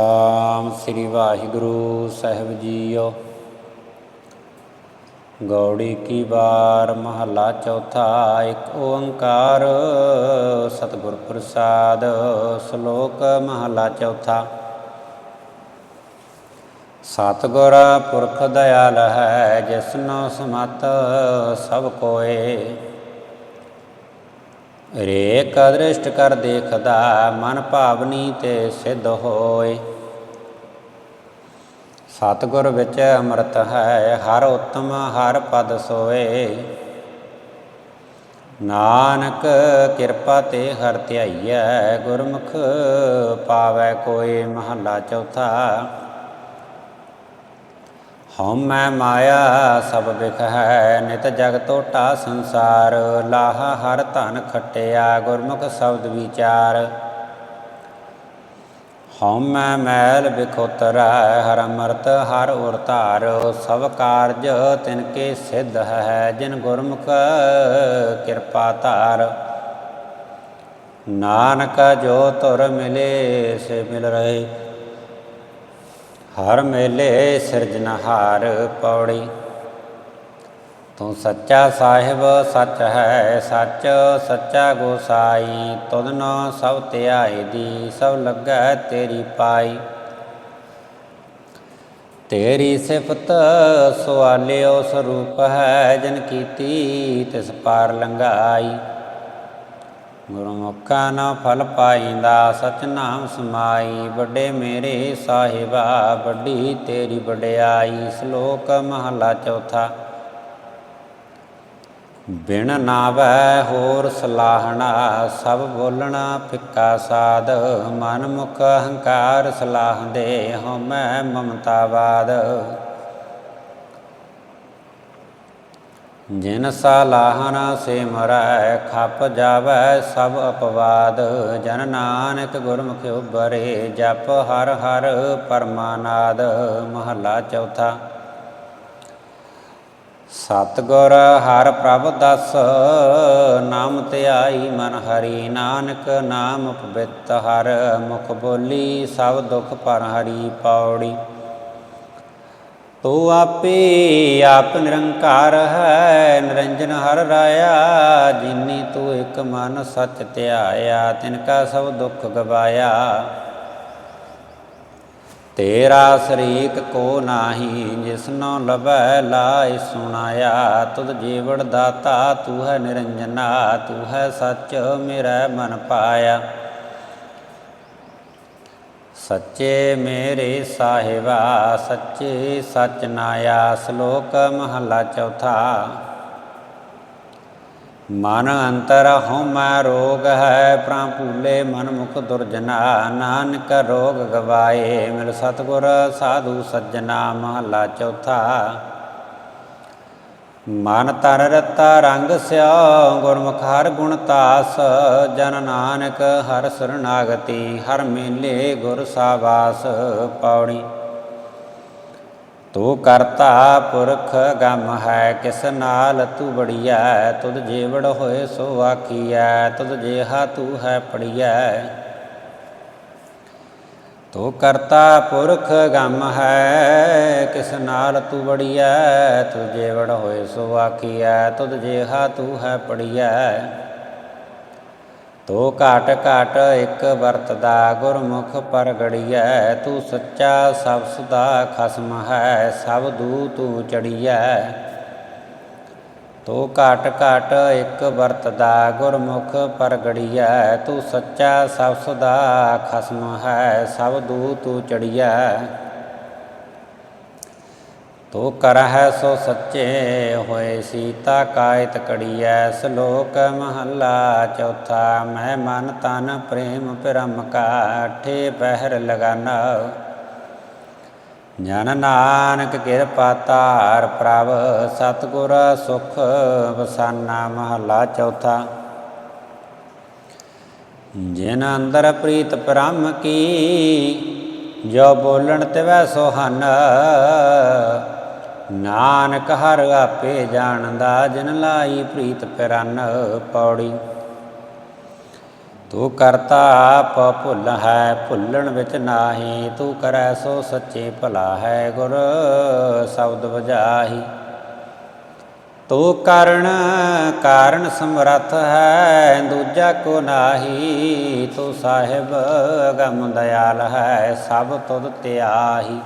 ਆਮ ਸ੍ਰੀ ਵਾਹਿਗੁਰੂ ਸਾਹਿਬ ਜੀਓ। ਗੌੜੀ ਕੀ ਵਾਰ ਮਹਲਾ ਚੌਥਾ, ਇੱਕ ਓੰਕਾਰ। ਸਤਿਗੁਰ ਪ੍ਰਸਾਦ, ਸ਼ਲੋਕ ਮਹਲਾ ਚੌਥਾ। ਸਤਿਗੁਰ ਪੁਰਖ ਦਇਆਲ ਹੈ ਜਿਸਨੋ ਸਮਤ ਸਭ ਕੋਏ। ਰੇਕ ਦ੍ਰਿਸ਼ਟ ਕਰ ਦੇਖਦਾ, ਮਨ ਭਾਵਨੀ ਤੇ ਸਿੱਧ ਹੋਏ। ਸਤਿਗੁਰ ਵਿੱਚ ਅੰਮ੍ਰਿਤ ਹੈ, ਹਰ ਉਤਮ ਹਰ ਪਦ ਸੋਏ। ਨਾਨਕ ਕਿਰਪਾ ਤੇ ਹਰ ਧਿਆਈਐ, ਗੁਰਮੁਖ ਪਾਵੈ ਕੋਈ ਮਹੱਲਾ ਚੌਥਾ। ਹਉਮੈ ਮਾਇਆ ਸਭ ਵਿਖ ਹੈ, ਨਿਤ ਜਗ ਟੋਟਾ ਸੰਸਾਰ। ਲਾਹਾ ਹਰ ਧਨ ਖਟਿਆ, ਗੁਰਮੁਖ ਸ਼ਬਦ ਵਿਚਾਰ। ਹਉਮੈ ਮੈਲ ਬਿਖੋਤਰੈ ਹਰ ਅਮਰਤ ਹਰ ਉਰ ਧਾਰ, ਸਭ ਕਾਰਜ ਤਿਨ ਕੇ ਸਿੱਧ ਹੈ, ਜਿਨ ਗੁਰਮੁਖ ਕਿਰਪਾ ਧਾਰ। ਨਾਨਕ ਜੋ ਤੁਰ ਮਿਲੇ, ਸੇ ਮਿਲ ਰਹੇ। ਹਰ ਮੇਲੇ ਸਿਰਜਨਹਾਰ ਪੌੜੀ ਤੂੰ ਸੱਚਾ ਸਾਹਿਬ ਸੱਚ ਹੈ, ਸੱਚ ਸੱਚਾ ਗੋਸਾਈ ਤੁਧਨੋ ਸਭ ਧਿਆਈ ਦੀ, ਸਭ ਲੱਗੈ ਤੇਰੀ ਪਾਈ। ਤੇਰੀ ਸਿਫਤ ਸਵਾਲਿਓ ਸਰੂਪ ਹੈ, ਜਨ ਕੀਤੀ ਤਿਸ ਪਾਰ ਲੰਘਾਈ। ਗੁਰਮੁਖਾਂ ਨਾ ਫਲ ਪਾਈਂਦਾ, ਸਚ ਨਾਮ ਸਮਾਈ। ਵੱਡੇ ਮੇਰੇ ਸਾਹਿਬਾ, ਵੱਡੀ ਤੇਰੀ ਵਡਿਆਈ। ਸ਼ਲੋਕ ਮਹਲਾ ਚੌਥਾ। ਬਿਨ ਨਾਵੈ ਹੋਰ ਸਲਾਹਣਾ, ਸਭ ਬੋਲਣਾ ਫਿੱਕਾ ਸਾਧ। ਮਨ ਮੁਖ ਹੰਕਾਰ ਸਲਾਹ ਦੇ ਹਉਮੈ ਮਮਤਾਵਾਦ ਜਿਨ ਸਲਾਹਨ ਸੇ ਮਰੈ, ਖਪ ਜਾਵੈ ਸਭ ਅਪਵਾਦ। ਜਨ ਨਾਨਕ ਗੁਰਮੁਖ ਉਬਰੇ ਜਪ ਹਰ ਹਰ ਪਰਮਾਨਾਦ। ਮਹਲਾ ਚੌਥਾ ਸਤਗੁਰ ਹਰ ਪ੍ਰਭ ਦਸ, ਨਾਮ ਧਿਆਈ ਮਨ ਹਰੀ। ਨਾਨਕ ਨਾਮ ਪਵਿੱਤ ਹਰ, ਮੁਖ ਬੋਲੀ ਸਭ ਦੁਖ ਪਰ ਹਰੀ ਪੌੜੀ। ਤੂੰ ਆਪੇ ਆਪ ਨਿਰੰਕਾਰ ਹੈ, ਨਿਰੰਜਨ ਹਰ ਰਾਇਆ। ਜਿਨੀ ਤੂੰ ਇੱਕ ਮਨ ਸਚ ਧਿਆਇਆ, ਤਿਨ ਕਾ ਸਭ ਦੁੱਖ ਗਵਾਇਆ। ਤੇਰਾ ਸਰੀਕ ਕੋ ਨਾਹੀ, ਜਿਸਨੋ ਲਭੈ ਲਾਇ ਸੁਣਾਇਆ, ਤੁਧ ਜੀਵੜ ਦਾਤਾ, ਤੂੰ ਹੈ ਨਿਰੰਜਨਾ, ਤੂੰ ਹੈ ਸੱਚ, ਮੇਰਾ ਮਨ ਪਾਇਆ। ਸੱਚੇ ਮੇਰੇ ਸਾਹਿਬਾ, ਸੱਚੇ ਸਚ ਨਾਇਆ, ਸ਼ਲੋਕ ਮਹਲਾ ਚੌਥਾ। ਮਨ ਅੰਤਰ ਹਉਮੈ ਰੋਗ ਹੈ, ਪ੍ਰਾਂ ਭੂਲੇ ਮਨ ਮੁਖ ਦੁਰਜਨਾ, ਨਾਨਕ ਰੋਗ ਗਵਾਏ, ਮਿਲ ਸਤਗੁਰ ਸਾਧੂ ਸੱਜਣਾ, ਮਹਲਾ ਚੌਥਾ। ਮਨ ਤਨ ਰਤਾ ਰੰਗ ਸਿਉ ਗੁਰਮੁਖ ਹਰ ਗੁਣ ਤਾਸ, ਜਨ ਨਾਨਕ ਹਰ ਸਰਨਾਗਤੀ ਹਰ ਮੇਲੇ ਗੁਰ ਸਾਵਾਸ, ਪੌੜੀ ਤੂੰ ਕਰਤਾ ਪੁਰਖ ਗਮ ਹੈ, ਕਿਸ ਨਾਲ ਤੂੰ ਬੜੀਐ ਤੁਧ ਜੀਵੜ ਹੋਏ ਸੋ ਆਖੀਐ, ਤੁਧ ਜੇਹਾ ਤੂੰ ਹੈ ਪੜੀਐ। ਤੂੰ ਕਰਤਾ ਪੁਰਖ ਗਮ ਹੈ, ਕਿਸ ਨਾਲ ਤੂੰ ਬੜੀਐ ਤੂੰ ਜੇਵੜ ਹੋਏ ਸੋ ਆਖੀਐ, ਤੁਧ ਜੇਹਾ ਤੂੰ ਹੈ ਪੜੀਐ। ਤੋ ਘਾਟ ਘਾਟ ਇੱਕ ਵਰਤਦਾ ਗੁਰਮੁਖ ਪਰਗੜੀਐ, ਤੂੰ ਸੱਚਾ ਸਭ ਸਦਾ ਖਸਮ ਹੈ, ਸਭ ਦੂ ਤੂੰ ਚੜੀਐ। ਤੋ ਘਾਟ ਘਾਟ ਇੱਕ ਵਰਤਦਾ ਗੁਰਮੁਖ ਪਰਗੜੀਐ, ਤੂੰ ਸੱਚਾ ਸਭ ਸਦਾ ਖਸਮ ਹੈ, ਸਭ ਦੂ ਤੂੰ ਚੜੀਐ। ਤੋ ਕਰਹਿ ਸੋ ਸੱਚੇ ਹੋਏ ਸੀਤਾ ਕਾਇਤ ਕੜੀਐ, ਸ਼ਲੋਕ ਮਹੱਲਾ ਚੌਥਾ, ਮੈਂ ਮਨ ਤਨ ਪ੍ਰੇਮ ਪਰਮ ਕਾਠੇ ਪਹਿਰ ਲਗਾਨਾ। ਜਨ ਨਾਨਕ ਕਿਰਪਾ ਧਾਰ ਪ੍ਰਭ, ਸਤਗੁਰ ਸੁਖ ਵਸਾਨਾ, ਮਹੱਲਾ ਚੌਥਾ। ਜਿਨ ਅੰਦਰ ਪ੍ਰੀਤ ਬ੍ਰਹਮ ਕੀ, ਜੋ ਬੋਲਣ ਤੇ ਵੈ ਸੋਹਨ। ਨਾਨਕ ਹਰ ਆਪੇ ਜਾਣਦਾ, ਜਿਨ ਲਾਈ ਪ੍ਰੀਤ ਪਿਰਨ ਪੌੜੀ। ਤੂੰ ਕਰਤਾ ਆਪ ਭੁੱਲ ਹੈ, ਭੁੱਲਣ ਵਿੱਚ ਨਾਹੀ, ਤੂੰ ਕਰੈ ਸੋ ਸੱਚੇ ਭਲਾ ਹੈ ਗੁਰ, ਸ਼ਬਦ ਵਜਾਹੀ। ਤੂੰ ਕਰਨ, ਕਾਰਨ ਸਮਰੱਥ ਹੈ, ਦੂਜਾ ਕੋ ਨਾਹੀ। ਤੂੰ ਸਾਹਿਬ, ਗਮ ਦਿਆਲ ਹੈ, ਸਭ ਤੁਧ ਧਿਆਹੀ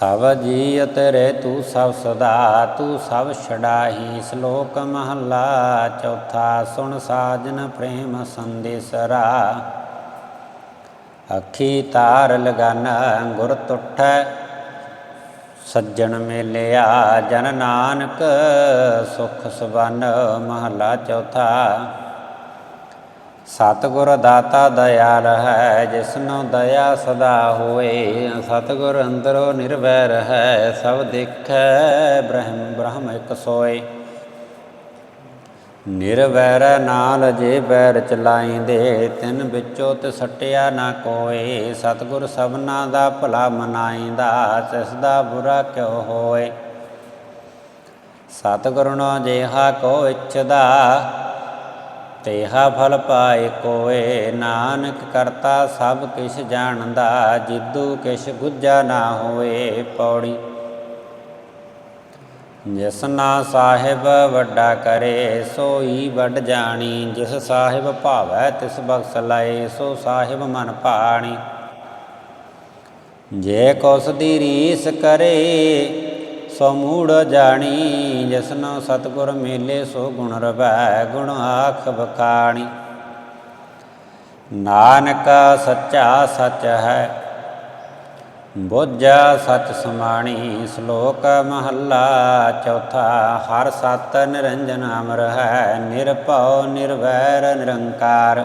ਸਭ ਜੀ ਤੇਰੇ ਤੂੰ ਸਭ ਸਦਾ, ਤੂੰ ਸਭ ਛਡਾਹੀ। ਸ਼ਲੋਕ ਮਹਲਾ ਚੌਥਾ, ਸੁਣ ਸਾਜਨ ਪ੍ਰੇਮ ਸੰਦੇਸਰਾ। ਅੱਖੀ ਤਾਰ ਲਗਾਨਾ, ਗੁਰ ਟੁੱਟੈ ਸੱਜਣ ਮੇਲਿਆ। ਜਨ ਨਾਨਕ ਸੁਖ ਸਬਨ ਮਹਲਾ ਚੌਥਾ। ਸਤਿਗੁਰ ਦਾਤਾ ਦਇਆਲ ਹੈ ਜਿਸਨੋ ਦਇਆ ਸਦਾ ਹੋਏ। ਸਤਿਗੁਰ ਅੰਦਰੋਂ ਨਿਰਵੈਰ ਹੈ, ਸਭ ਦੇਖੈ ਬ੍ਰਹਮ ਬ੍ਰਹਮ ਇਕ ਸੋਏ। ਨਿਰਵੈਰ ਨਾਲ ਜੇ ਬੈਰ ਚਲਾਈਂਦੇ, ਤਿੰਨ ਵਿੱਚੋਂ ਤੇ ਸਟਿਆ ਨਾ ਕੋਏ। ਸਤਿਗੁਰ ਸਭਨਾ ਦਾ ਭਲਾ ਮਨਾਈਂਦਾ, ਤਿਸ ਦਾ ਬੁਰਾ ਕਿਉ ਹੋਏ? ਸਤਿਗੁਰਨੋ ਜਿਹਾ ਕੋ ਇਛਦਾ ਤੇਹਾ ਫਲ ਪਾਏ ਕੋਏ, ਨਾਨਕ ਕਰਤਾ ਸਭ ਕਿਛ ਜਾਣਦਾ, ਜਿੱਦੂ ਕਿਛ ਗੁੱਜਾ ਨਾ ਹੋਏ ਪੌੜੀ। ਜਿਸ ਨਾ ਸਾਹਿਬ ਵੱਡਾ ਕਰੇ, ਸੋਈ ਵੱਡ ਜਾਣੀ। ਜਿਸ ਸਾਹਿਬ ਭਾਵੈ, ਤਿਸ ਬਖਸ ਲਏ, ਸੋ ਸਾਹਿਬ ਮਨ ਪਾਣੀ। ਜੇ ਕੋਸ ਦੀ ਰੀਸ ਕਰੇ, ਸੋ ਮੂੜ ਜਾਣੀ। ਜਿਸਨੋ ਸਤਗੁਰ ਮੇਲੇ ਸੋ ਗੁਣ ਰਵੈ, ਗੁਣ ਆਖ ਬਖਾਣੀ ਨਾਨਕ ਸੱਚਾ ਸੱਚ ਹੈ, ਬੋਝਾ ਸਚ ਸਮਾਣੀ, ਸ਼ਲੋਕ ਮਹੱਲਾ ਚੌਥਾ, ਹਰ ਸਤ ਨਿਰੰਜਨ ਅਮਰ ਹੈ, ਨਿਰਭਉ, ਨਿਰਵੈਰ, ਨਿਰੰਕਾਰ।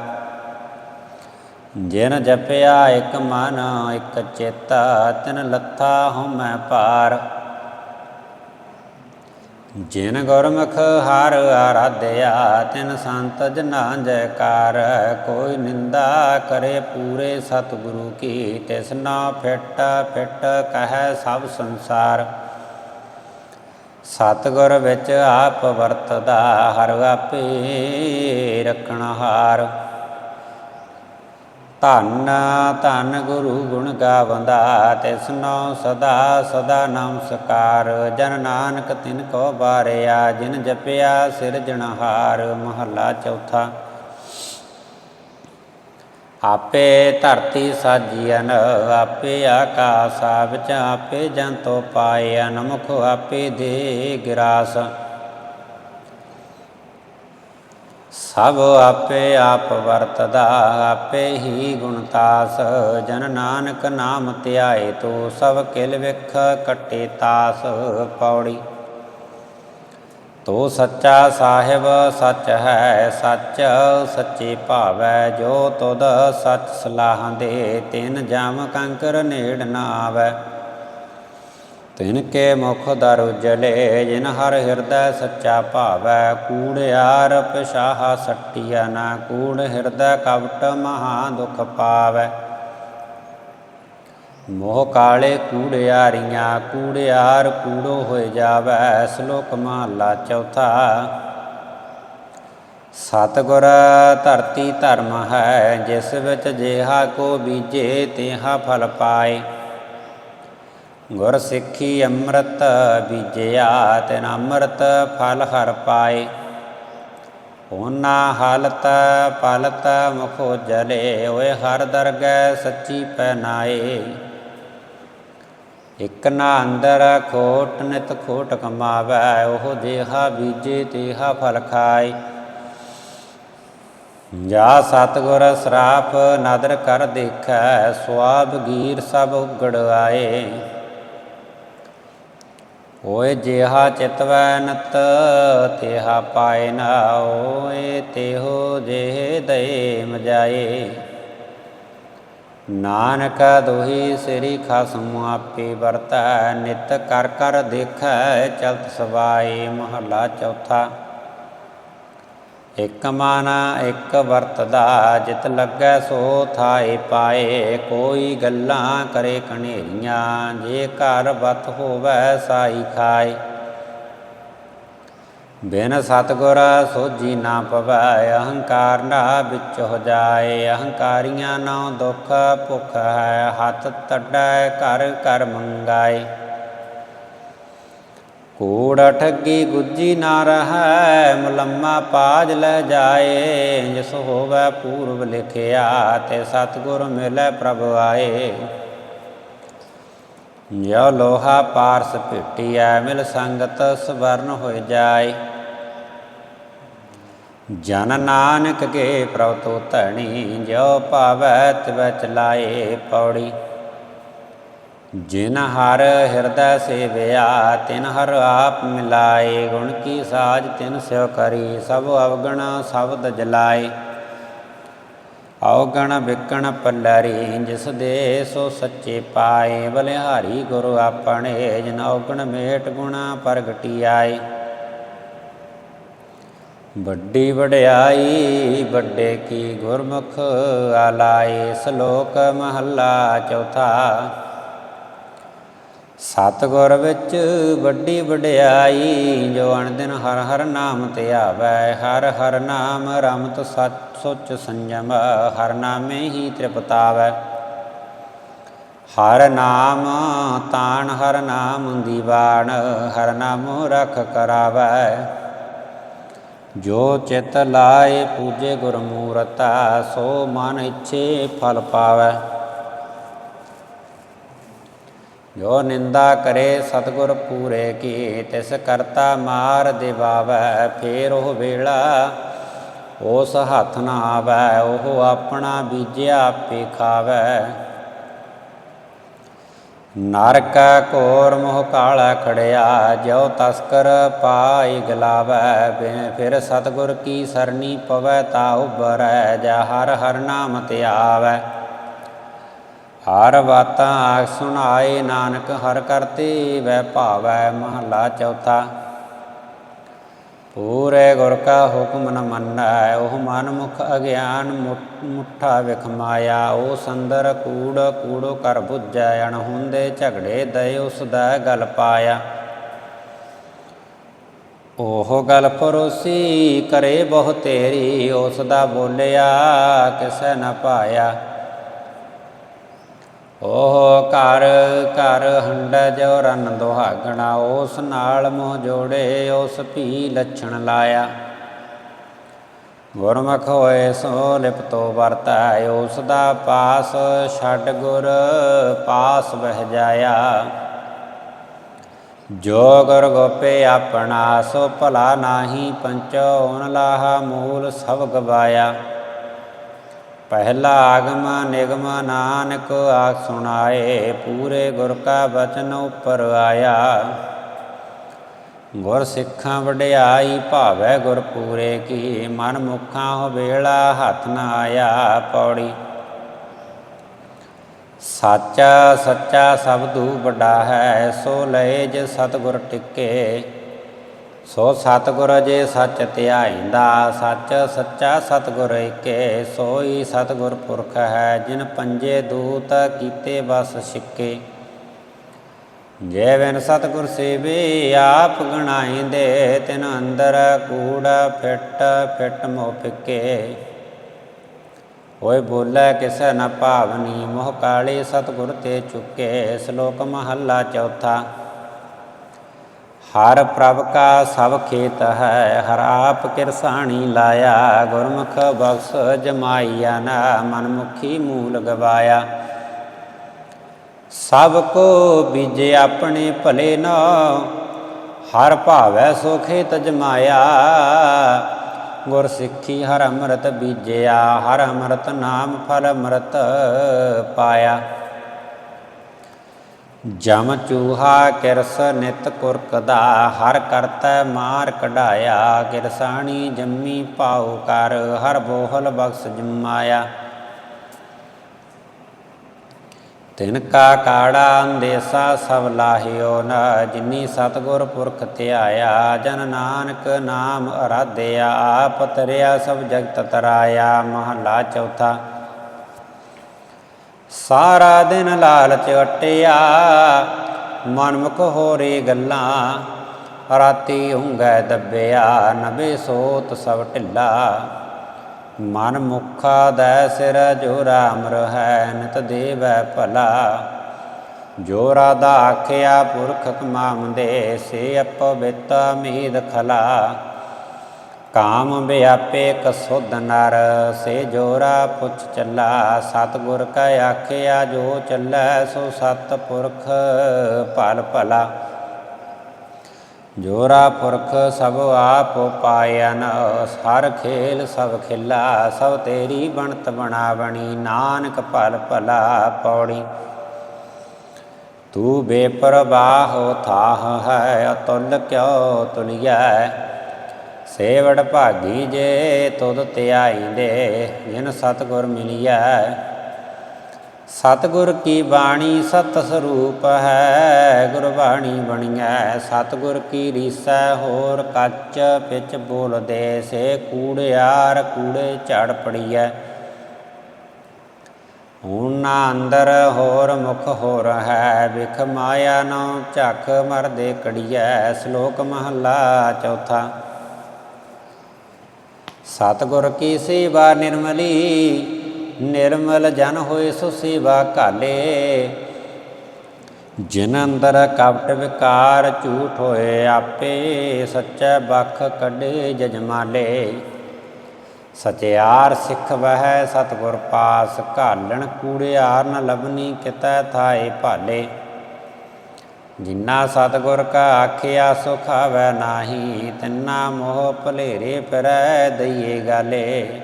ਜਿਨ ਜਪਿਆ ਇਕ ਮਨ, ਇਕ ਚੇਤਾ, ਤਿਨ ਲੱਥਾ ਹਉਮੈ ਪਾਰ ਜਿਨ ਗੁਰਮੁਖ ਹਰ ਆਰਾਧਿਆ, ਤਿਨ ਸੰਤ ਜਨਾ ਜੈਕਾਰ, ਕੋਈ ਨਿੰਦਾ ਕਰੇ ਪੂਰੇ ਸਤਿਗੁਰੂ ਕੀ, ਤਿਸ ਨਾ ਫਿੱਟ ਫਿੱਟ ਕਹੈ ਸਭ ਸੰਸਾਰ। ਸਤਿਗੁਰ ਵਿੱਚ ਆਪ ਵਰਤਦਾ, ਹਰ ਆਪੇ ਰਖਣ ਹਾਰ। ਧੰਨ ਧੰਨ ਗੁਰੂ ਗੁਣ ਗਾਵੰਦਾ ਤਿਸਨੋ ਸਦਾ ਸਦਾ ਨਮਸਕਾਰ ਜਨ ਨਾਨਕ ਤਿਨ ਕੋ ਬਾਰਿਆ, ਜਿਨ ਜਪਿਆ ਸਿਰਜਣਹਾਰ ਮਹੱਲਾ ਚੌਥਾ। ਆਪੇ ਧਰਤੀ ਸਾਜੀਐਨ, ਆਪੇ ਆਕਾਸਾ ਵਿੱਚ, ਆਪੇ ਜੰਤੋ ਪਾਏ ਅਨਮੁਖ ਆਪੇ ਦੇ ਗਿਰਾਸ। ਸਭ ਆਪੇ ਆਪ ਵਰਤਦਾ, ਆਪੇ ਹੀ ਗੁਣਤਾਸ ਜਨ ਨਾਨਕ ਨਾਮ ਧਿਆਏ ਤੋ ਸਭ ਕਿਲ ਵਿਖ ਕਟੇ ਤਾਸ ਪੌੜੀ। ਤੋ ਸੱਚਾ ਸਾਹਿਬ ਸੱਚ ਹੈ, ਸੱਚ ਸੱਚੇ ਭਾਵੈ ਜੋ ਤੁਧ ਸੱਚ ਸਲਾਹ ਦੇ। ਤਿਨ ਜਮ ਕੰਕਰ ਨੇੜ ਨਾ ਆਵੈ ਤਿਨ ਕੇ ਮੁਖ ਦਰ ਉਜਲੇ ਜਿਨ ਹਰ ਹਿਰਦੈ ਸੱਚਾ ਭਾਵੈ ਕੂੜਿਆਰ ਪਛਾਹ ਸੱਟਿਆ ਨਾ ਕੂੜ ਹਿਰਦੈ ਕਵਟ ਮਹਾ ਦੁਖ ਪਾਵੈ। ਮੋਹ ਕਾਲੇ ਕੂੜਿਆਰੀਆਂ ਕੂੜਿਆਰ ਕੂੜੋ ਹੋਏ ਜਾਵੈ, ਸ਼ਲੋਕ ਮਹਲਾ ਚੌਥਾ। ਸਤਗੁਰ ਧਰਤੀ ਧਰਮ ਹੈ, ਜਿਸ ਵਿੱਚ ਜਿਹਾ ਕੋ ਬੀਜੇ, ਤਿਹਾ ਫਲ ਪਾਏ। ਗੁਰ ਸਿੱਖੀ ਅੰਮ੍ਰਿਤ ਬੀਜਿਆ ਤਿਨ ਅੰਮ੍ਰਿਤ ਫਲ ਹਰ ਪਾਏ। ਹੋਨਾ ਹਾਲਤ ਪਲਤ ਮੁਖੋ ਜਲੇ, ਓਏ ਹਰ ਦਰਗਹਿ ਸੱਚੀ ਪੈਨਾਏ ਇਕ ਨਾ ਅੰਦਰ ਖੋਟ ਨਿਤ ਖੋਟ ਕਮਾਵੈ, ਉਹ ਜਿਹਾ ਬੀਜੇ ਤੇਹਾ ਫਲ ਖਾਏ। ਜਾ ਸਤਗੁਰ ਸਰਾਪ ਨਦਰ ਕਰ ਦੇਖੈ, ਸੁਆਬ ਗੀਰ ਸਭ ਉਗੜ ਆਏ। ਓਏ ਜਿਹਾ ਚਿਤਵੈ ਨਤ ਤੇਹਾ ਪਾਏ ਨਾ ਓਏ ਤੇਹੋ ਜੇ ਦੇ ਮਜਾਏ। ਨਾਨਕ ਦੋਹੀ ਸ੍ਰੀ ਖਸਮ ਆਪੇ ਵਰਤੈ, ਨਿਤ ਕਰ ਕਰ ਦੇਖੈ, ਚਲਤ ਸਵਾਏ ਮਹਲਾ ਚੌਥਾ। ਇਕ ਮਨ, ਇਕ ਵਰਤਦਾ, ਜਿਤ ਲੱਗੈ ਸੋ ਥਾਏ ਪਾਏ। ਕੋਈ ਗੱਲਾਂ ਕਰੇ ਕਨੇਰੀਆਂ ਜੇ ਘਰ ਬਤ ਹੋਵੈ ਸਾਈ ਖਾਏ। ਬਿਨ ਸਤਗੁਰ ਸੋਜੀ ਨਾ ਪਵੈ, ਅਹੰਕਾਰ ਨਾ ਵਿੱਚ ਹੋ ਜਾਏ। ਅਹੰਕਾਰੀਆਂ ਨਾਉ ਦੁਖ ਭੁਖ ਹੈ, ਹੱਥ ਤੜੈ ਘਰ ਘਰ ਮੰਗਾਏ। ਕੂੜ ਠੱਗੀ ਗੁੱਜੀ ਨਾ ਰਹੈ, ਮੁਲੰਮਾ ਪਾਜ ਲੈ ਜਾਏ। ਜਿਸ ਹੋਵੈ ਪੂਰਬ ਲਿਖਿਆ, ਤੇ ਸਤਗੁਰ ਮਿਲੈ ਪ੍ਰਭ ਆਏ। ਜੋ ਲੋਹਾ ਪਾਰਸ ਭੇਟੀਐ, ਮਿਲ ਸੰਗਤ ਸਵਰਨ ਹੋਇ ਜਾਏ। ਜਨ ਨਾਨਕ ਕੇ ਪ੍ਰਭ ਤੋ ਧਣੀ ਜੋ ਭਾਵੈ ਤਿਵ ਚਲਾਏ ਪੌੜੀ। ਜਿਨ ਹਰ ਹਿਰਦੈ ਸੇਵਿਆ, ਤਿਨ ਹਰ ਆਪ ਮਿਲਾਏ। ਗੁਣ ਕੀ ਸਾਜ ਤਿਨ ਸਿਓ ਕਰੀ, ਸਭ ਅਵਗਣ ਸ਼ਬਦ ਜਲਾਏ। ਔਗਣ ਵਿਕਣ ਪੱਲਰੀ, ਜਿਸ ਦੇ ਸੋ ਸੱਚੇ ਪਾਏ। ਬਲਿਹਾਰੀ ਗੁਰੂ ਆਪਣੇ, ਜਿਨ ਔਗਣ ਮੇਟ ਗੁਣਾ ਪ੍ਰਗਟੀ ਆਏ ਵੱਡੀ ਵਡਿਆਈ, ਵੱਡੇ ਕੀ ਗੁਰਮੁਖ ਆਲਾਏ। ਸ਼ਲੋਕ ਮਹੱਲਾ ਚੌਥਾ ਸਤਿਗੁਰ ਵਿੱਚ ਵੱਡੀ ਵਡਿਆਈ, ਜੋ ਅਣਦਿਨ ਹਰ ਹਰ ਨਾਮ ਤੇ ਆਵੈ, ਹਰ ਹਰ ਨਾਮ ਰਮਤ ਸੱਚ ਸੁਚ ਸੰਜਮ, ਹਰ ਨਾਮੇ ਹੀ ਤ੍ਰਿਪਤਾਵੈ। ਹਰ ਨਾਮ ਤਾਣ, ਹਰ ਨਾਮ ਦੀਵਾਨ, ਹਰ ਨਾਮ ਰਖ ਕਰਾਵੈ। ਜੋ ਚਿਤ ਲਾਏ ਪੂਜੇ ਗੁਰ ਮੂਰਤਾ ਸੋ ਮਨ ਇੱਛੇ ਫਲ ਪਾਵੈ। ਜੋ ਨਿੰਦਾ ਕਰੇ ਸਤਗੁਰ ਪੂਰੇ ਕੀ, ਤਿਸ ਕਰਤਾ ਮਾਰ ਦਿਵਾਵੈ, ਫੇਰ ਉਹ ਵੇਲਾ। ਉਸ ਹੱਥ ਨਾ ਆਵੈ, ਉਹ ਆਪਣਾ ਬੀਜਿਆ ਆਪੇ ਖਾਵੈ। ਨਰਕ ਕੋਰ ਮੋਹ ਕਾਲਾ ਖੜਿਆ ਜੋ ਤਸਕਰ ਪਾਈ ਗਲਾਵੈ। ਫਿਰ ਸਤਗੁਰ ਕੀ ਸਰਣੀ ਪਵੈ, ਤਾ ਉਬਰੈ ਜਾ ਹਰ ਹਰ ਨਾਮ ਤੇ ਹਰ ਬਾਤਾਂ ਆਖ ਸੁਣਾਏ ਨਾਨਕ ਹਰ ਕਰਤੇ ਵੈ ਭਾਵੈ ਮਹਲਾ ਚੌਥਾ। ਪੂਰੇ ਗੁਰ ਕਾ ਹੁਕਮ ਨ ਮੰਨੈ, ਉਹ ਮਨ ਮੁਖ ਅਗਿਆਨ ਮੁੱਠਾ ਵਿਖ ਮਾਇਆ। ਉਹ ਸੰਦਰ ਕੂੜ ਕੂੜੋ ਕਰ 부ਜੈ ਅਣ ਹੁੰਦੇ ਝਗੜੇ ਦਇ ਉਸ ਦਾ ਗਲ ਪਾਇਆ। ਉਹ ਗਲ ਪਰੋਸੀ, ਕਰੇ ਬਹੁ ਤੇਰੀ, ਉਸ ਦਾ ਬੋਲਿਆ, ਕਿਸੈ ਨ ਪਾਇਆ। ਉਹ ਘਰ ਘਰ ਹੰਡ ਜੋ ਰਨ ਦੁਹਾਗਣਾ, ਉਸ ਨਾਲ ਮੋਹ ਜੋੜੇ, ਉਸ ਭੀ ਲੱਛਣ ਲਾਇਆ। ਗੁਰਮੁਖ ਹੋਏ ਸੋ ਲਿਪਤੋ ਵਰਤੈ, ਉਸ ਦਾ ਪਾਸ ਛੱਡ ਗੁਰ ਪਾਸ ਬਹਿ ਜਾਇਆ। ਜੋ ਗੁਰ ਗੋਪੇ ਆਪਣਾ, ਸੋ ਭਲਾ ਨਾਹੀ ਪੰਚੋ ਓਨ ਲਾਹਾ ਮੂਲ ਸਭ ਗਵਾਇਆ। ਪਹਿਲਾ ਆਗਮ ਨਿਗਮ ਨਾਨਕ ਆਖ ਸੁਣਾਏ, ਪੂਰੇ ਗੁਰ ਕਾ ਬਚਨ ਉਪਰ ਆਇਆ। ਗੁਰ ਸਿੱਖਾਂ ਵਡਿਆਈ ਭਾਵੈ ਗੁਰ ਪੂਰੇ ਕੀ, ਮਨ ਮੁਖਾਂ ਹੋ ਵੇਲਾ ਹੱਥ ਨਾ ਆਇਆ ਪੌੜੀ। ਸਾਚਾ ਸੱਚਾ ਸਬਦੂ ਵੱਡਾ ਹੈ, ਸੋ ਲਏ ਜੇ ਸਤਗੁਰ ਟਿੱਕੇ। ਸੋ ਸਤਗੁਰ ਜੇ ਸੱਚ ਧਿਆਇਂਦਾ ਸੱਚ ਸੱਚਾ ਸਤਗੁਰ ਏਕੇ, ਸੋਈ ਸਤਗੁਰ ਪੁਰਖ ਹੈ, ਜਿਨ ਪੰਜੇ ਦੂਤ ਕੀਤੇ ਬਸ ਸਿੱਕੇ। ਜੇ ਬਿਨ ਸਤਗੁਰ ਸੇਵੇ ਆਪ ਗਣਾਇਂਦੇ ਤਿਨ ਅੰਦਰ ਕੂੜ ਫਿੱਟ ਫਿੱਟ ਮੋ ਫਿੱਕੇ। ਹੋਏ ਬੋਲੇ ਕਿਸੈ ਨ ਭਾਵਨੀ, ਮੋਹ ਕਾਲੇ ਸਤਗੁਰ ਤੇ ਚੁੱਕੇ, ਸ਼ਲੋਕ ਮਹੱਲਾ ਚੌਥਾ। ਹਰ ਪ੍ਰਭ ਕਾ ਸਭ ਖੇਤ ਹੈ, ਹਰ ਆਪ ਕਿਰਸਾਣੀ ਲਾਇਆ। ਗੁਰਮੁਖ ਬਖਸ਼ ਜਮਾਈਆ ਨਾ, ਮਨਮੁਖੀ ਮੂਲ ਗਵਾਇਆ। ਸਭ ਕੋ ਬੀਜੇ ਆਪਣੇ ਭਲੇ ਨਾ, ਹਰ ਭਾਵੈ ਸੋ ਖੇਤ ਜਮਾਇਆ। ਗੁਰ ਸਿੱਖੀ ਹਰ ਅੰਮ੍ਰਿਤ ਬੀਜਿਆ, ਹਰ ਅੰਮ੍ਰਿਤ ਨਾਮ ਫਲ ਅੰਮ੍ਰਿਤ ਪਾਇਆ। ਜਮ ਚੂਹਾ ਕਿਰਸ ਨਿਤ ਕੁਰਕਦਾ ਹਰ ਕਰਤੈ ਮਾਰ ਕਢਾਇਆ, ਕਿਰਸਾਣੀ ਜੰਮੀ ਪਾਉ ਕਰ, ਹਰ ਬੋਹਲ ਬਖਸ਼ ਜਮਾਇਆ। ਤਿਨ ਕਾ ਕਾੜਾ ਅੰਦੇਸਾ ਸਭ ਲਾਹਿਓ ਨਾ, ਜਿਨੀ ਸਤਗੁਰ ਪੁਰਖ ਧਿਆਇਆ, ਜਨ ਨਾਨਕ ਨਾਮ ਅਰਾਧਿਆ, ਆਪ ਤਰਿਆ ਸਭ ਜਗਤ ਤਰਾਇਆ, ਮਹਲਾ ਚੌਥਾ। ਸਾਰਾ ਦਿਨ ਲਾਲਚ ਅਟਿਆ, ਮਨਮੁਖ ਹੋਰੇ ਗੱਲਾਂ, ਰਾਤੀ ਉਂਗੈ ਦੱਬਿਆ, ਨਵੇ ਸੋਤ ਸਭ ਢਿੱਲਾ। ਮਨ ਮੁਖਾ ਦੈ ਸਿਰ ਜੋ ਰਾਮ ਰਹੈ, ਨਿਤ ਦੇਵੈ ਭਲਾ। ਜੋ ਰਾਧਾ ਆਖਿਆ ਪੁਰਖ ਕਮਾਉਂਦੇ ਸੇ ਅਪਵਿੱਤ ਮੀਦ ਖਲਾ। ਕਾਮ ਵਿਆਪੇ ਕਸੁਧ ਨਰ, ਸੇ ਜੋਰਾ ਪੁੱਛ ਚੱਲਾ, ਸਤਿਗੁਰ ਕਾ ਆਖਿਆ, ਜੋ ਚੱਲੈ ਸੋ ਸਤ ਪੁਰਖ ਭਲ ਭਲਾ। ਜੋਰਾ ਪੁਰਖ ਸਭ ਆਪ ਪਾਇਨ, ਹਰ ਖੇਲ ਸਭ ਖਿਲਾ, ਸਭ ਤੇਰੀ ਬਣਤ ਬਣਾਵਣੀ, ਨਾਨਕ ਭਲ ਭਲਾ ਪੌੜੀ। ਤੂੰ ਬੇਪਰਵਾਹ ਥਾਹ ਹੈ, ਅਤੁਲ ਕਿਉ ਤੁਲਿਐ? ਸੇਵੜ ਭਾਗੀ ਜੇ ਤੁਧ ਧਿਆਈਂਦੇ, ਜਿਨ ਸਤਗੁਰ ਮਿਲਿਐ। ਸਤਗੁਰ ਕੀ ਬਾਣੀ ਸਤ ਸਰੂਪ ਹੈ ਗੁਰ ਬਾਣੀ ਬਣੀਐ। ਸਤਗੁਰ ਕੀ ਰੀਸੈ, ਹੋਰ ਕੱਚ ਪਿਚ ਬੋਲਦੇ, ਸੇ ਕੂੜਿਆਰ ਕੂੜੇ ਝੜ ਪੜੀਐ। ਹੁਣ ਨਾ ਅੰਦਰ ਹੋਰ ਮੁਖ ਹੋਰ ਹੈ ਵਿਖ ਮਾਇਆ ਨੋ ਝਖ ਮਰਦੇ ਕੜੀਐ। ਸ਼ਲੋਕ ਮਹਲਾ ਚੌਥਾ। ਸਤਗੁਰ ਕੀ ਸੇਵਾ ਨਿਰਮਲੀ, ਨਿਰਮਲ ਜਨ ਹੋਏ ਸੋ ਸੇਵਾ ਘਾਲੇ। ਜਿਨ ਅੰਦਰ ਕਪਟ ਵਿਕਾਰ ਝੂਠ ਹੋਏ, ਆਪੇ ਸੱਚੈ ਬਖ ਕੱਢੇ ਜਜਮਾਲੇ। ਸਚਿਆਰ ਸਿੱਖ ਵਹਿ, ਸਤਗੁਰ ਪਾਸ ਘਾਲਣ ਕੂੜਿਆਰ ਨ ਲਬਨੀ ਕਿਤੈ ਥਾਏ ਭਾਲੇ। ਜਿੰਨਾ ਸਤਗੁਰ ਕਾ ਆਖਿਆ ਸੁਖ ਆਵੈ ਨਾਹੀ, ਤਿੰਨਾ ਮੋਹ ਭਲੇਰੇ ਫਿਰੈ ਦਈਏ ਗਾਲੇ।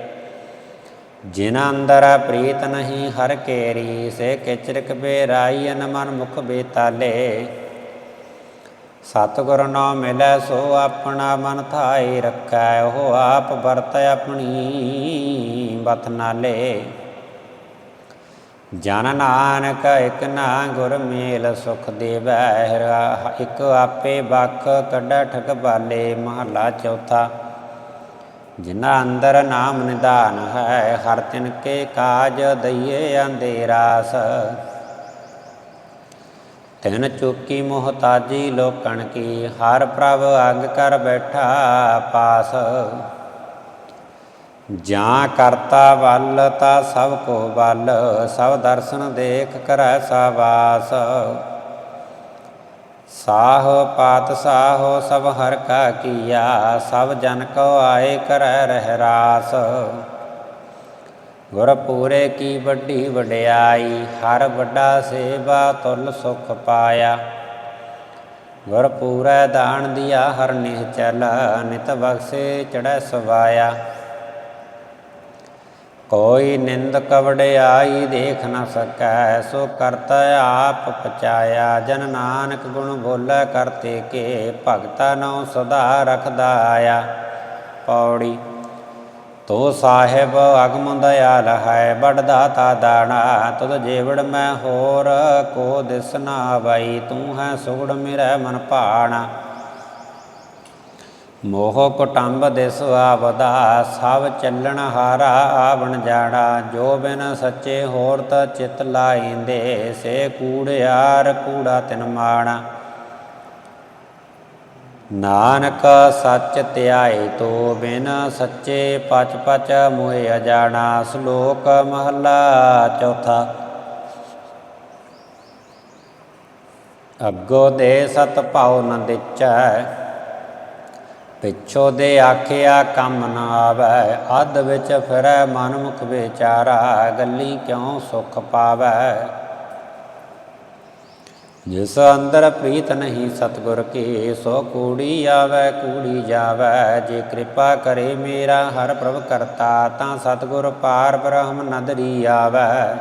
ਜਿਨ ਅੰਦਰ ਪ੍ਰੀਤ ਨਹੀਂ, ਹਰ ਕੇਰੀ, ਸੇ ਕਿਚਰਕ ਬੇਰਾਈ, ਅਨ ਮਨ ਮੁਖ ਬੇਤਾਲੇ। ਸਤਿਗੁਰ ਨਾਮ ਮਿਲੈ, ਸੋ ਆਪਣਾ ਮਨ ਥਾਈ ਰੱਖੈ, ਉਹ ਆਪ ਵਰਤੈ ਆਪਣੀ ਬਤ ਨਾਲੇ ਜਨ ਨਾਨਕ ਇਕ ਨਾ ਗੁਰ ਮੇਲ ਸੁਖ ਦੇਵੈ ਇਕ ਆਪੇ ਬਖ ਕੱਢ ਠਕਾਲੇ ਮਹਲਾ ਚੌਥਾ। ਜਿਨਾ ਅੰਦਰ ਨਾਮ ਨਿਦਾਨ ਹੈ, ਹਰ ਤਿਨ ਕੇ ਕਾਜ ਦਈਏ ਅੰਧੇਰਾਸ ਤਿਨ ਚੁਕੀ ਮੁਹਤਾਜੀ ਲੋਕਣ ਕੀ, ਹਰ ਪ੍ਰਭ ਅੰਗ ਕਰ ਬੈਠਾ ਪਾਸ। ਜਾਂ ਕਰਤਾ ਵੱਲ ਤਾ ਸਭ ਕੋ ਵੱਲ, ਸਭ ਦਰਸ਼ਨ ਦੇਖ ਕਰੈ ਸਾਵਾਸ। ਸਾਹ ਪਾਤ ਸਾਹੋ, ਸਭ ਹਰ ਕਾ ਕੀਆ, ਸਭ ਜਨ ਕੋ ਆਏ ਕਰੈ ਰਹਿ ਰਾਸ ਗੁਰ ਪੂਰੇ ਕੀ ਵੱਡੀ ਵਡਿਆਈ, ਹਰ ਵੱਡਾ ਸੇਵਾ ਤੁਲ ਸੁਖ ਪਾਇਆ। ਗੁਰ ਪੂਰੈ ਦਾਨ ਦਿਆ ਹਰ ਨਿਹ ਚਲ ਨਿਤ ਬਖਸ਼ੇ ਚੜੈ ਸਵਾਇਆ। ਕੋਈ ਨਿੰਦ ਕਵੜਿਆਈ ਦੇਖ ਨਾ ਸਕੈ, ਸੋ ਕਰਤਾ ਆਪ ਪਚਾਇਆ। ਜਨ ਨਾਨਕ ਗੁਣ ਬੋਲੇ ਕਰਤੇ ਕੇ, ਭਗਤਾ ਨਉ ਸਦਾ ਰਖਦਾ ਆਇਆ। ਪੌੜੀ, ਤੋ ਸਾਹਿਬ ਅਗਮ ਦਇਆਲ ਹੈ ਬੜ ਦਾਤਾ ਦਾਣਾ, ਤੁਧ ਜੀਵੜ ਮੈਂ ਹੋਰ ਕੋ ਦਿਸ ਨਾ ਬਾਈ ਤੂੰ ਹੈ ਸੁਗੜ ਮੇਰਾ ਮਨ ਭਾਣਾ। ਮੋਹ ਕੁਟੰਬ ਦਿਸ ਆਵਦਾ, ਸਭ ਚੱਲਣ ਹਾਰਾ ਆਵਣ ਜਾਣਾ, ਜੋ ਬਿਨ ਸੱਚੇ ਹੋਰ ਤਾ ਚਿਤ ਲਾਇੰਦੇ, ਸੇ ਕੂੜਿਆਰ ਕੂੜਾ ਤਿਨ ਮਾਣਾ। ਨਾਨਕ ਸੱਚ ਧਿਆਏ, ਤੋ ਬਿਨ ਸੱਚੇ ਪਚ ਪਚ ਮੋਹਿ ਅਜਾਣਾ, ਸ਼ਲੋਕ ਮਹਲਾ ਚੌਥਾ। ਅੱਗੋ ਦੇ ਸਤ ਭਾਉ ਨ ਦਿਚੈ ਪਿਛੋ ਦੇ ਆਖਿਆ ਕੰਮ ਨਾ ਆਵੈ, ਅੱਧ ਵਿੱਚ ਫਿਰੈ ਮਨਮੁਖ ਵਿਚਾਰਾ, ਗੱਲੀ ਕਿਉ ਸੁਖ ਪਾਵੈ? ਜਿਸ ਅੰਦਰ ਪ੍ਰੀਤ ਨਹੀਂ ਸਤਗੁਰ ਕੀ, ਸੋ ਕੂੜੀ ਆਵੈ, ਕੂੜੀ ਜਾਵੈ। ਜੇ ਕਿਰਪਾ ਕਰੇ ਮੇਰਾ ਹਰ ਪ੍ਰਭ ਕਰਤਾ, ਤਾਂ ਸਤਗੁਰ ਪਾਰ ਬ੍ਰਹਮ ਨਦਰੀ ਆਵੈ।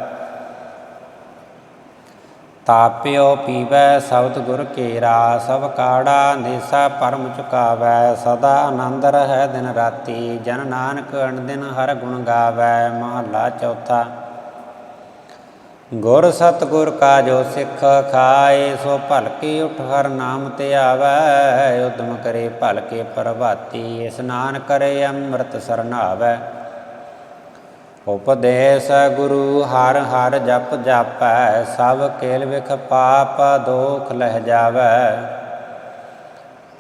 ਤਾਪਿਓ ਪੀਵੈ ਸ਼ਬਦ ਗੁਰ ਕੇਰਾ ਸਭ ਕਾੜਾ ਨੇਸਾ ਪਰਮ ਚੁਕਾਵੈ ਸਦਾ ਆਨੰਦ ਰਹਿ ਦਿਨ ਰਾਤੀ, ਜਨ ਨਾਨਕ ਅਣ ਦਿਨ ਹਰ ਗੁਣ ਗਾਵੈ, ਮਹਲਾ ਚੌਥਾ। ਗੁਰ ਸਤਗੁਰ ਕਾ ਜੋ ਸਿੱਖ ਖਾਏ, ਸੋ ਭਲਕੇ ਉਠ ਹਰ ਨਾਮ ਤੇ ਆਵੈ, ਉਦਮ ਕਰੇ ਭਲਕੇ ਪ੍ਰਭਾਤੀ ਇਸਨਾਨ ਕਰੇ ਅੰਮ੍ਰਿਤ ਸਰਨਾਵੈ। ਉਪਦੇਸ ਗੁਰੂ ਹਰ ਹਰ ਜਪ ਜਾਪੈ, ਸਭ ਕੇਲ ਵਿਖ ਪਾਪ ਦੋਖ ਲਹਿ ਜਾਵੈ।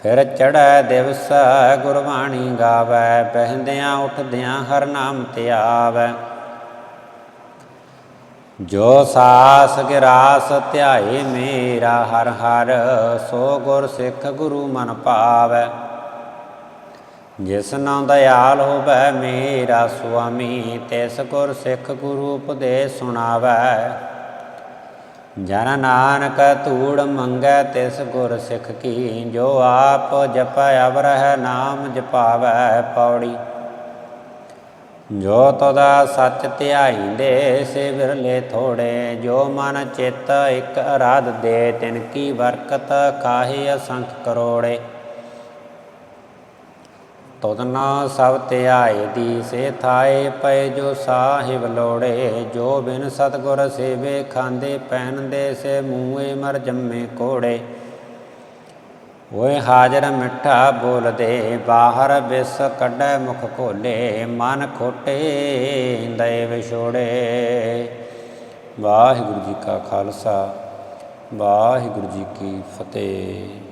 ਫਿਰ ਚੜੈ ਦਿਵਸ ਗੁਰਬਾਣੀ ਗਾਵੈ, ਬਹਿੰਦਿਆਂ ਉੱਠਦਿਆਂ ਹਰ ਨਾਮ ਧਿਆਵੈ। ਜੋ ਸਾਸ ਗਿਰਾਸ ਧਿਆਏ ਮੇਰਾ ਹਰ ਹਰ, ਸੋ ਗੁਰ ਸਿੱਖ ਗੁਰੂ ਮਨ ਪਾਵੈ। ਜਿਸ ਨਾਮ ਦਇਆਲ ਹੋਵੇ ਮੇਰਾ ਸੁਆਮੀ, ਤਿਸ ਗੁਰ ਸਿੱਖ ਗੁਰੂ ਉਪਦੇਸ਼ ਸੁਣਾਵੈ। ਜਨ ਨਾਨਕ ਧੂੜ ਮੰਗੈ, ਤਿਸ ਗੁਰ ਸਿੱਖ ਕੀ, ਜੋ ਆਪ ਜਪੈ ਅਵਰਹਿ ਨਾਮ ਜਪਾਵੈ ਪੌੜੀ। ਜੋ ਤਦਾ ਸੱਚ ਧਿਆਈਂਦੇ, ਸੇ ਬਿਰਲੇ ਥੋੜੇ। ਜੋ ਮਨ ਚਿਤ ਇਕ ਅਰਾਧ ਦੇ, ਤਿਨ ਕੀ ਬਰਕਤ ਕਾਹੇ ਅਸੰਖ ਕਰੋੜੇ। ਤੁਧਨਾ ਸਭ ਧਿਆਏ ਦੀ ਸੇ ਥਾਏ ਪਏ ਜੋ ਸਾਹਿਬ ਲੋੜੇ, ਜੋ ਬਿਨ ਸਤਗੁਰ ਸੇਵੇ ਖਾਂਦੇ ਪਹਿਨਦੇ ਸੇ ਮੂਏ ਮਰ ਜੰਮੇ ਕੋੜੇ। ਓਏ ਹਾਜ਼ਰ ਮਿੱਠਾ ਬੋਲਦੇ, ਬਾਹਰ ਬਿਸ ਕੱਢੈ ਮੁਖ ਖੋਲੇ ਮਨ ਖੋਟੇ ਦਏ ਵਿਛੋੜੇ ਵਾਹਿਗੁਰੂ ਜੀ ਕਾ ਖਾਲਸਾ, ਵਾਹਿਗੁਰੂ ਜੀ ਕੀ ਫਤਿਹ।